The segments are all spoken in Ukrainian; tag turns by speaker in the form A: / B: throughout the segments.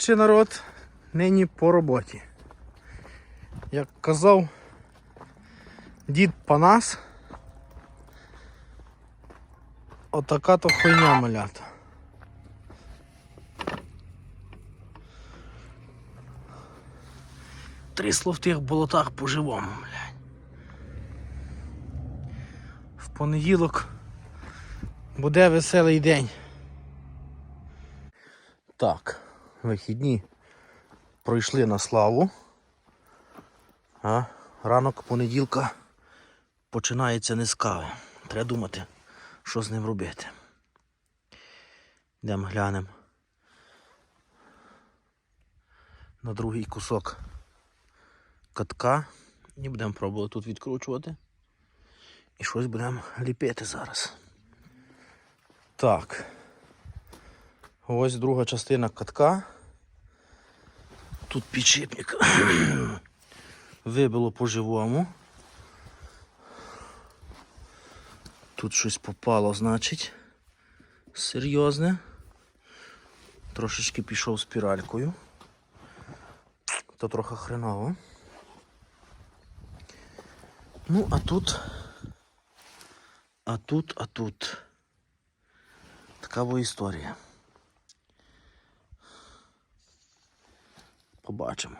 A: Коротше, народ, нині по роботі. Як казав дід Панас, отака то хуйня малята. Трісло в тих болотах по-живому, блядь. В понеділок буде веселий день. Так, вихідні пройшли на славу. А ранок понеділка починається не з кави. Треба думати, що з ним робити. Йдемо глянемо на другий кусок катка і будемо пробувати тут відкручувати. І щось будемо ліпити зараз. Так. Ось друга частина катка. Тут підшипник вибило по-живому. Тут щось попало, значить. Серйозне. Трошечки пішов спіралькою. То трохи хреново. Ну, а тут. А тут, а тут. Така во історія. Побачимо,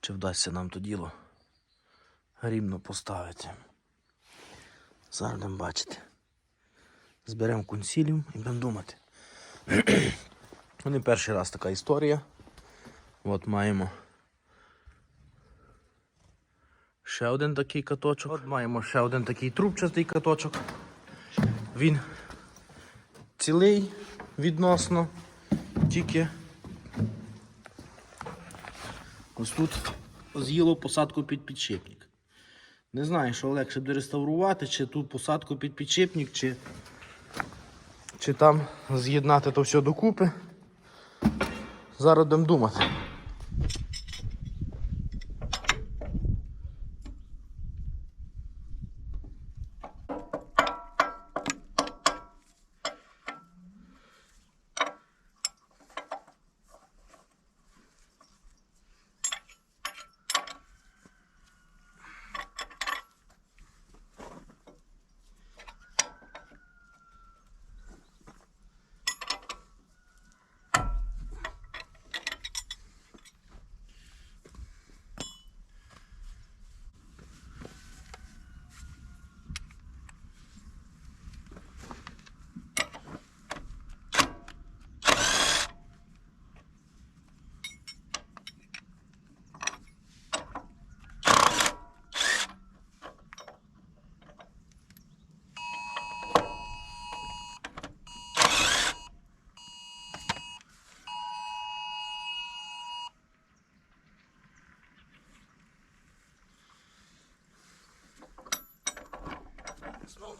A: чи вдасться нам то діло рівно поставити. Зараз будемо бачити. Зберемо консіліум і будемо думати. Не перший раз така історія. От маємо ще один такий каточок. От маємо ще один такий трубчастий каточок. Він цілий відносно, тільки ось тут з'їло посадку під підшипник. Не знаю, що легше буде реставрувати, чи тут посадку під підшипник, чи, чи там з'єднати то все докупи. Зараз будемо думати.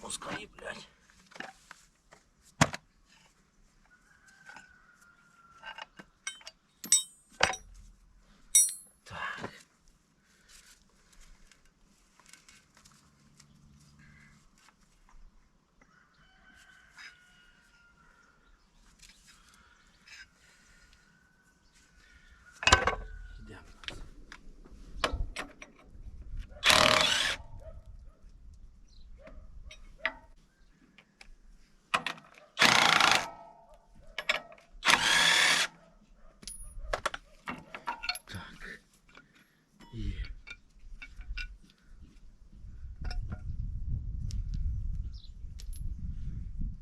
A: Знову москалі, блядь. Так. Йдемо. Так. Є.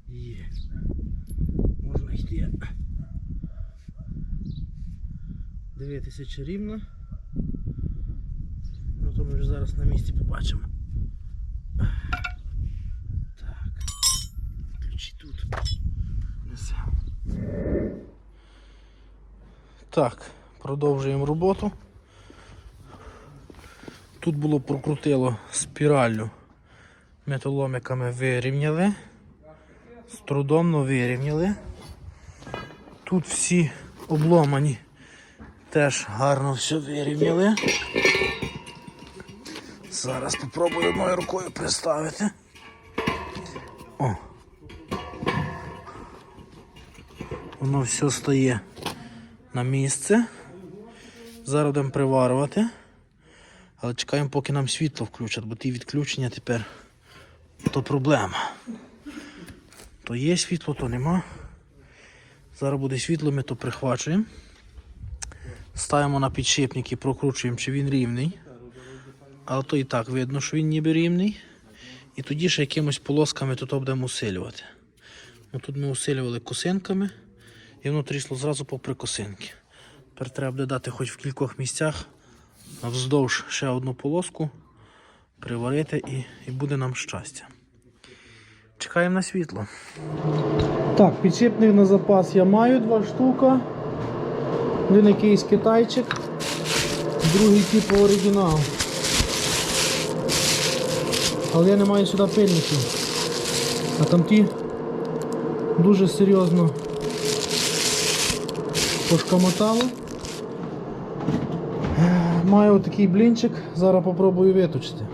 A: Є. Можна йти. Дивитися, чи рівно. Ну то ми вже зараз на місці побачимо. Так. Ключі тут. Так, продовжуємо роботу. Тут було прокрутило спіраллю. Металомиками вирівняли. З трудом вирівняли. Тут всі обломані. Теж гарно все вирівняли. Зараз спробую одною рукою приставити. О. Воно все стає на місце. Зараз будемо приварювати. Але чекаємо, поки нам світло включать, бо ті відключення тепер то проблема. То є світло, то нема. Зараз буде світло, ми то прихвачуємо. Ставимо на підшипник і прокручуємо, чи він рівний. Але то і так видно, що він ніби рівний. І тоді ще якимось полосками тут будемо усилювати. Ну, тут ми усилювали косинками, і воно трісло зразу попри косинки. Тепер треба буде дати хоч в кількох місцях вздовж ще одну полоску, приварити і, і буде нам щастя. Чекаємо на світло. Так, підшипник на запас я маю два штука. Один якийсь китайчик, другий типу оригінал. Але я не маю сюди пильників. А там ті дуже серйозно пошкамотало. Е, Маю отакий блінчик, зараз попробую виточити.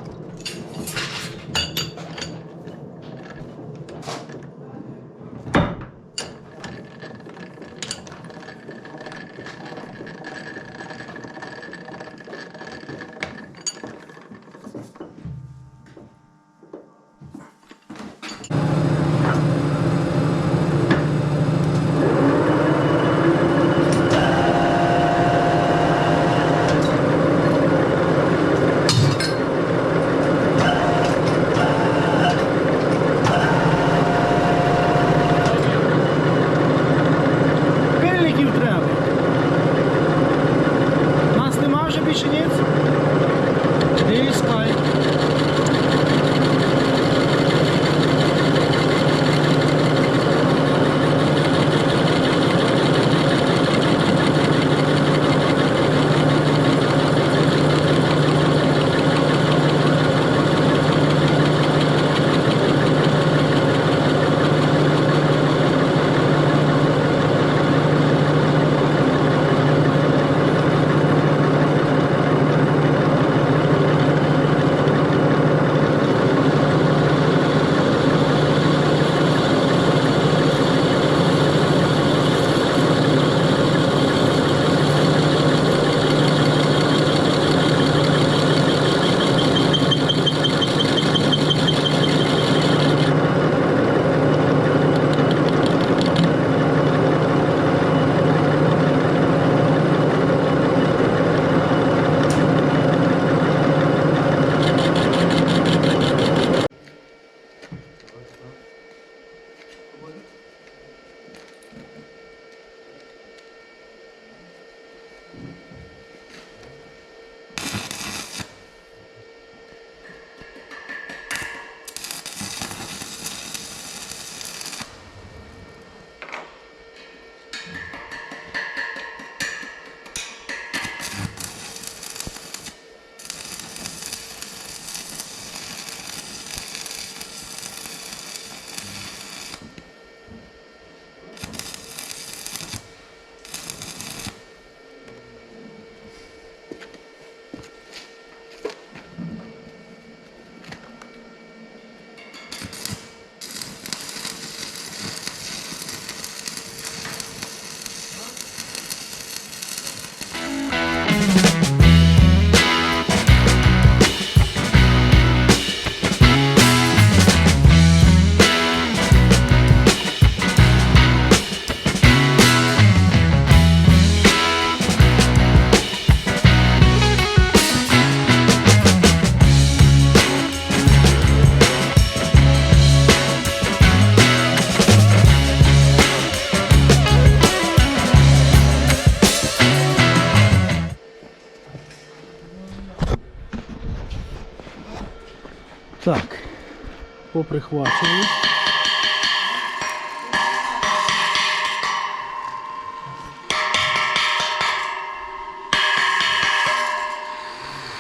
A: Поприхвачую.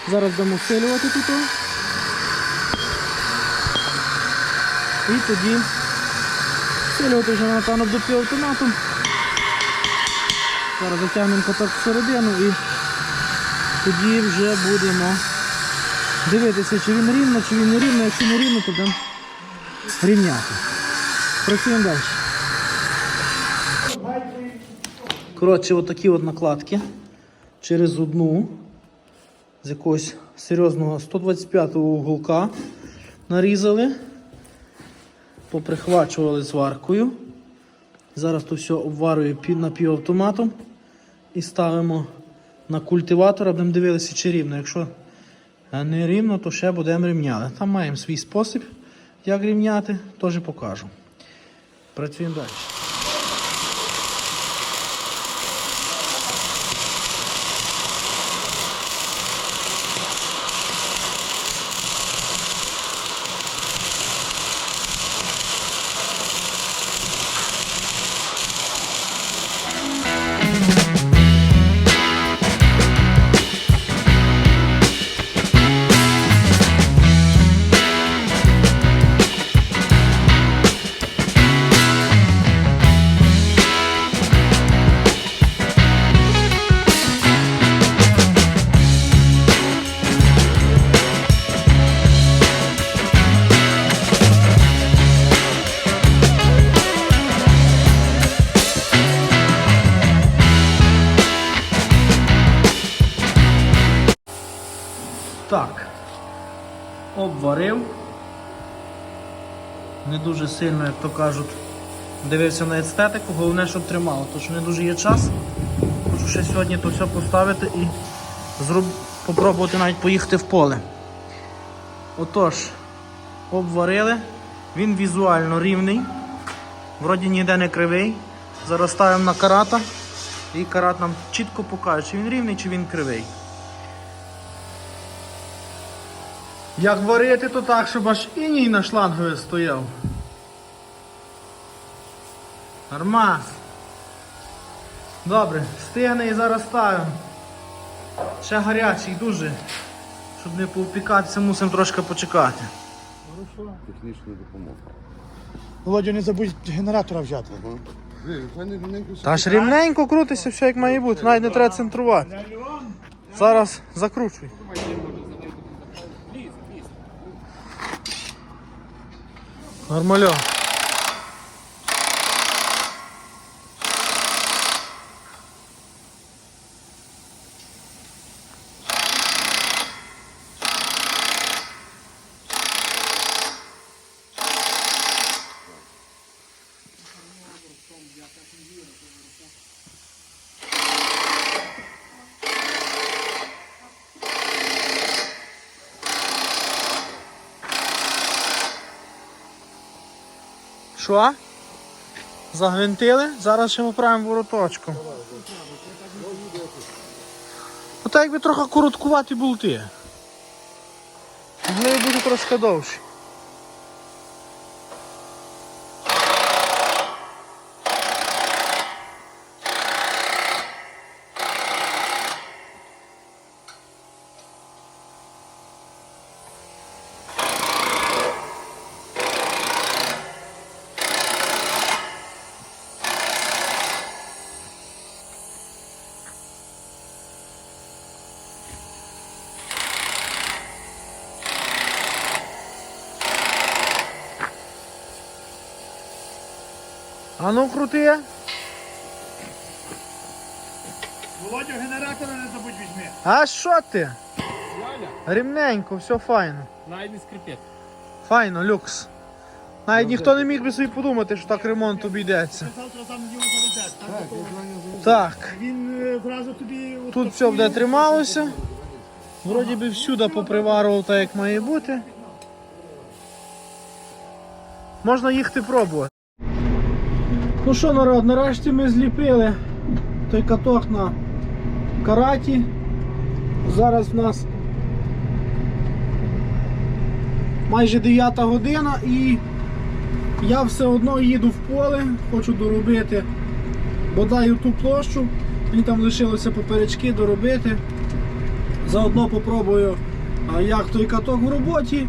A: Зараз будемо усилювати тут. І тоді всилювати вже напевно до півавтоматом. Зараз затягнемо каток всередину і тоді вже будемо дивитися, чи він рівно, чи він не рівно. Якщо не рівно, то будемо рівняти. Працюємо далі. Коротше, отакі от накладки через одну з якогось серйозного 125-го уголка нарізали, поприхвачували зваркою. Зараз то все обварюю напівавтоматом і ставимо на культиватор, будемо дивитися, чи рівно. Якщо е, не рівно, то ще будемо рівняти. Там маємо свій спосіб, як рівняти, теж покажу. Працюємо далі. Обварив. Не дуже сильно, як то кажуть, дивився на естетику, головне, щоб тримало, тому що не дуже є час. Хочу ще сьогодні то все поставити і зроб... попробувати навіть поїхати в поле. Отож, обварили. Він візуально рівний. Вроді ніде не кривий. Зараз ставимо на карата. І карат нам чітко покаже, чи він рівний, чи він кривий. Як варити, то так, щоб аж іній на шлангові стояв. Нормас. Добре, стигне і зараз ставимо. Ще гарячий дуже. Щоб не поупікатися, мусимо трошки почекати.
B: Технічну допомогу.
C: Володя, не забудь генератора взяти.
B: Ага.
A: Та ж рівненько крутиться, все як має бути, навіть не треба центрувати. Зараз закручуй. Нормально. Що? Загвинтили? Зараз ще поправимо вороточку. Ота якби трохи короткувати болти. Могли б бути трошки довші. А ну крути.
C: Володя, генератора не забудь візьми.
A: А що ти? Рівненько, все файно.
D: Навіть не скрипить.
A: Файно, люкс. Навіть ніхто не міг би собі подумати, що так ремонт обійдеться.
C: Завтра там його заведеш. Так, Він е, одразу тобі... от
A: тут
C: таку-
A: все буде трималося. Вроді би всюди поприварував так, як має бути. Можна їхати пробувати. Ну що, народ, нарешті ми зліпили той каток на караті. Зараз в нас майже 9 година і я все одно їду в поле, хочу доробити бодай ту площу. Мені там лишилося поперечки доробити. Заодно попробую, як той каток в роботі.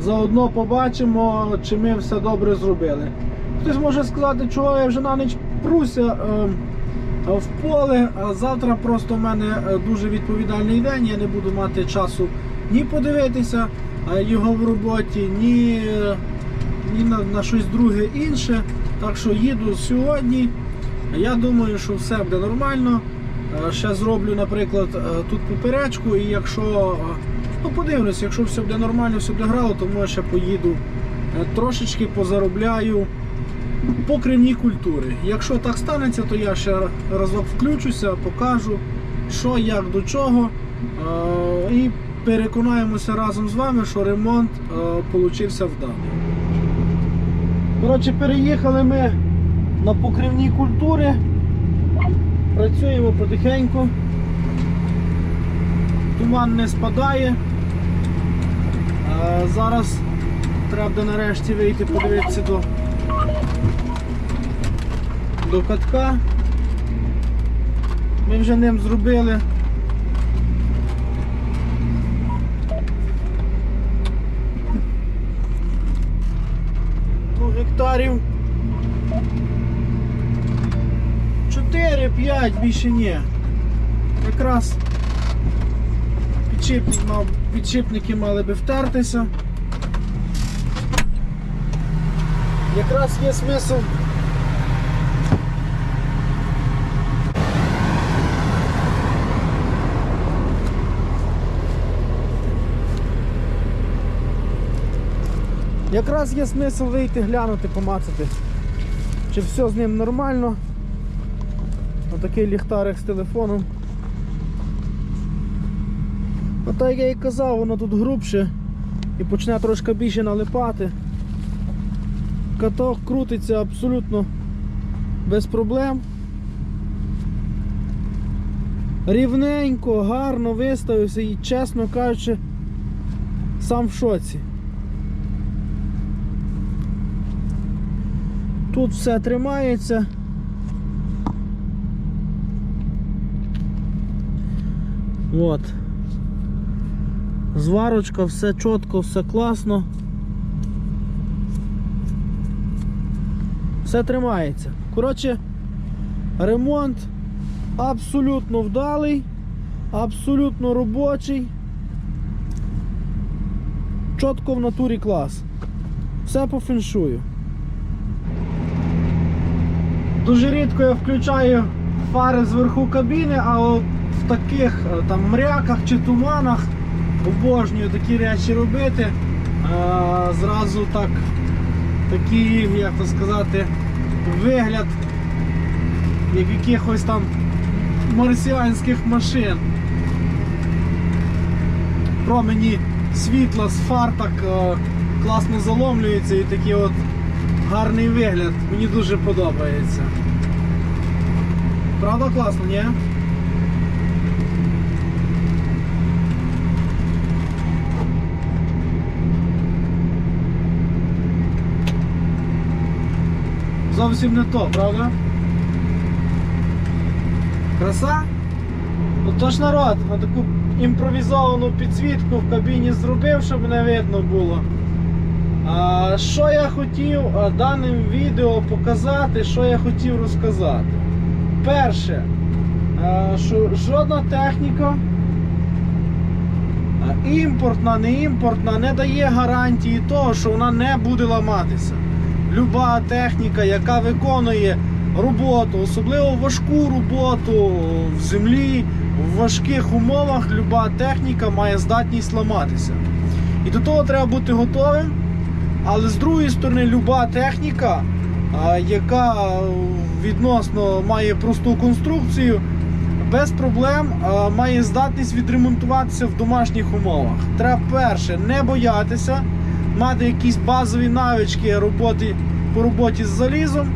A: Заодно побачимо, чи ми все добре зробили. Хтось може сказати, чого я вже на ніч пруся е, в поле, а завтра просто в мене е, дуже відповідальний день. Я не буду мати часу ні подивитися е, його в роботі, ні, ні на, на щось друге інше. Так що їду сьогодні Я думаю, що все буде нормально. Ще зроблю, наприклад, тут поперечку, і якщо ну подивлюсь, якщо все буде нормально, все буде грало, то я ще поїду трошечки позаробляю по кривній культури. Якщо так станеться, то я ще разок включуся, покажу, що, як до чого. е, І переконаємося разом з вами, що ремонт е, получився вдалий. Коротше, переїхали ми на покривні культури. Працюємо потихеньку. Туман не спадає. Е, Зараз треба нарешті вийти подивитися до, до катка. Ми вже ним зробили. Ну, гектарів 4-5 більше ні. Якраз підшипник мав, підшипники мали би втертися. Якраз є смисл. Якраз є смисл вийти, глянути, помацати, чи все з ним нормально. Отакий ліхтарик з телефоном. А так як я і казав, воно тут грубше і почне трошки більше налипати. Каток крутиться абсолютно без проблем. Рівненько, гарно виставився і, чесно кажучи, сам в шоці. Тут все тримається. От. Зварочка, все чітко, все класно. Все тримається. Коротше, ремонт абсолютно вдалий, абсолютно робочий. Чітко в натурі клас. Все по феншую. Дуже рідко я включаю фари зверху кабіни, а от в таких е, там мряках чи туманах обожнюю такі речі робити. Е, Зразу так такий, як то сказати, вигляд як якихось там марсіанських машин. Промені світла з фар так е, класно заломлюються і такий от гарний вигляд. Мені дуже подобається. Правда класно, ні? Зовсім не то, правда? Краса? Ну то ж народ, на таку імпровізовану підсвітку в кабіні зробив, щоб не видно було. Що я хотів даним відео показати, що я хотів розказати. Перше, що жодна техніка, імпортна, не імпортна, не дає гарантії того, що вона не буде ламатися. Люба техніка, яка виконує роботу, особливо важку роботу в землі, в важких умовах, люба техніка має здатність ламатися. І до того треба бути готовим. Але з другої сторони, люба техніка, яка відносно має просту конструкцію, без проблем має здатність відремонтуватися в домашніх умовах. Треба перше не боятися, мати якісь базові навички роботи по роботі з залізом,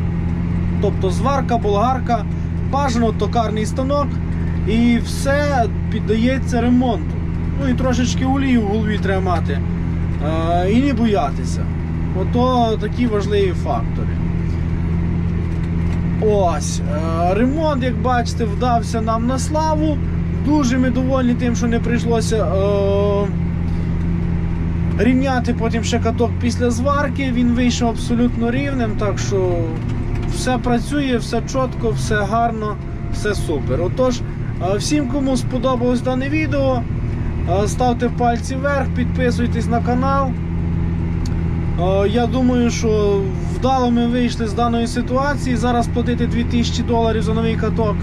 A: тобто зварка, болгарка, бажано токарний станок, і все піддається ремонту. Ну і трошечки олії в голові треба мати. Е, і не боятися. Ото такі важливі фактори. Ось. е, Ремонт, як бачите, вдався нам на славу. Дуже ми довольні тим, що не прийшлося е, рівняти потім ще каток після зварки. Він вийшов абсолютно рівним, так що все працює, все чітко, все гарно, все супер. Отож, е, всім, кому сподобалось дане відео. Е, Ставте пальці вверх, підписуйтесь на канал. Е, Я думаю, що вдало ми вийшли з даної ситуації. Зараз платити 2000 доларів за новий каток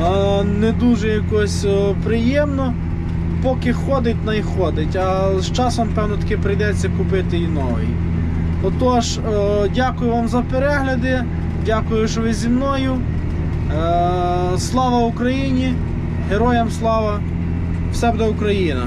A: е, не дуже якось е, приємно. Поки ходить, най ходить. А з часом, певно, таки прийдеться купити і новий. Отож, дякую вам за перегляди. Дякую, що ви зі мною. Слава Україні! Героям слава! Все буде Україна!